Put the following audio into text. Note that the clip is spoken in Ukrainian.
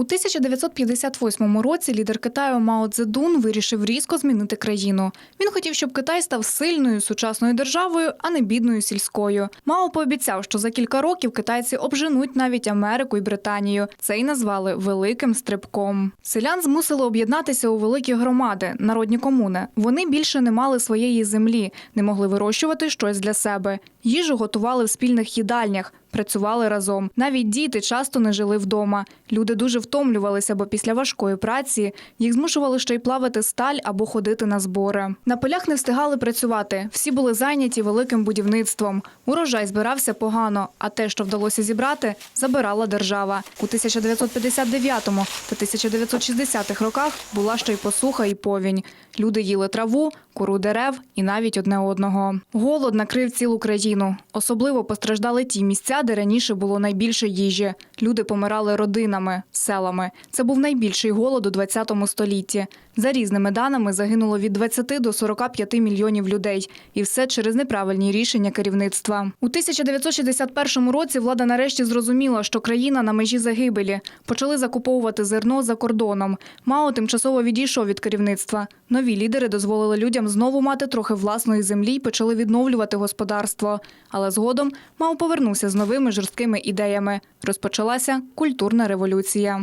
У 1958 році лідер Китаю Мао Цзедун вирішив різко змінити країну. Він хотів, щоб Китай став сильною сучасною державою, а не бідною сільською. Мао пообіцяв, що за кілька років китайці обженуть навіть Америку і Британію. Це й назвали великим стрибком. Селян змусили об'єднатися у великі громади, народні комуни. Вони більше не мали своєї землі, не могли вирощувати щось для себе. Їжу готували в спільних їдальнях. Працювали разом. Навіть діти часто не жили вдома. Люди дуже втомлювалися, бо після важкої праці їх змушували ще й плавити сталь або ходити на збори. На полях не встигали працювати. Всі були зайняті великим будівництвом. Урожай збирався погано, а те, що вдалося зібрати, забирала держава. У 1959 та 1960-х роках була ще й посуха і повінь. Люди їли траву, кору дерев і навіть одне одного. Голод накрив цілу країну. Особливо постраждали ті місця, де раніше було найбільше їжі. Люди помирали родинами, селами. Це був найбільший голод у 20 столітті. За різними даними загинуло від 20 до 45 мільйонів людей. І все через неправильні рішення керівництва. У 1961 році влада нарешті зрозуміла, що країна на межі загибелі. Почали закуповувати зерно за кордоном. Мао тимчасово відійшов від керівництва. Нові лідери дозволили людям знову мати трохи власної землі і почали відновлювати господарство. Але згодом мав повернувся з новими жорсткими ідеями. Розпочалася культурна революція.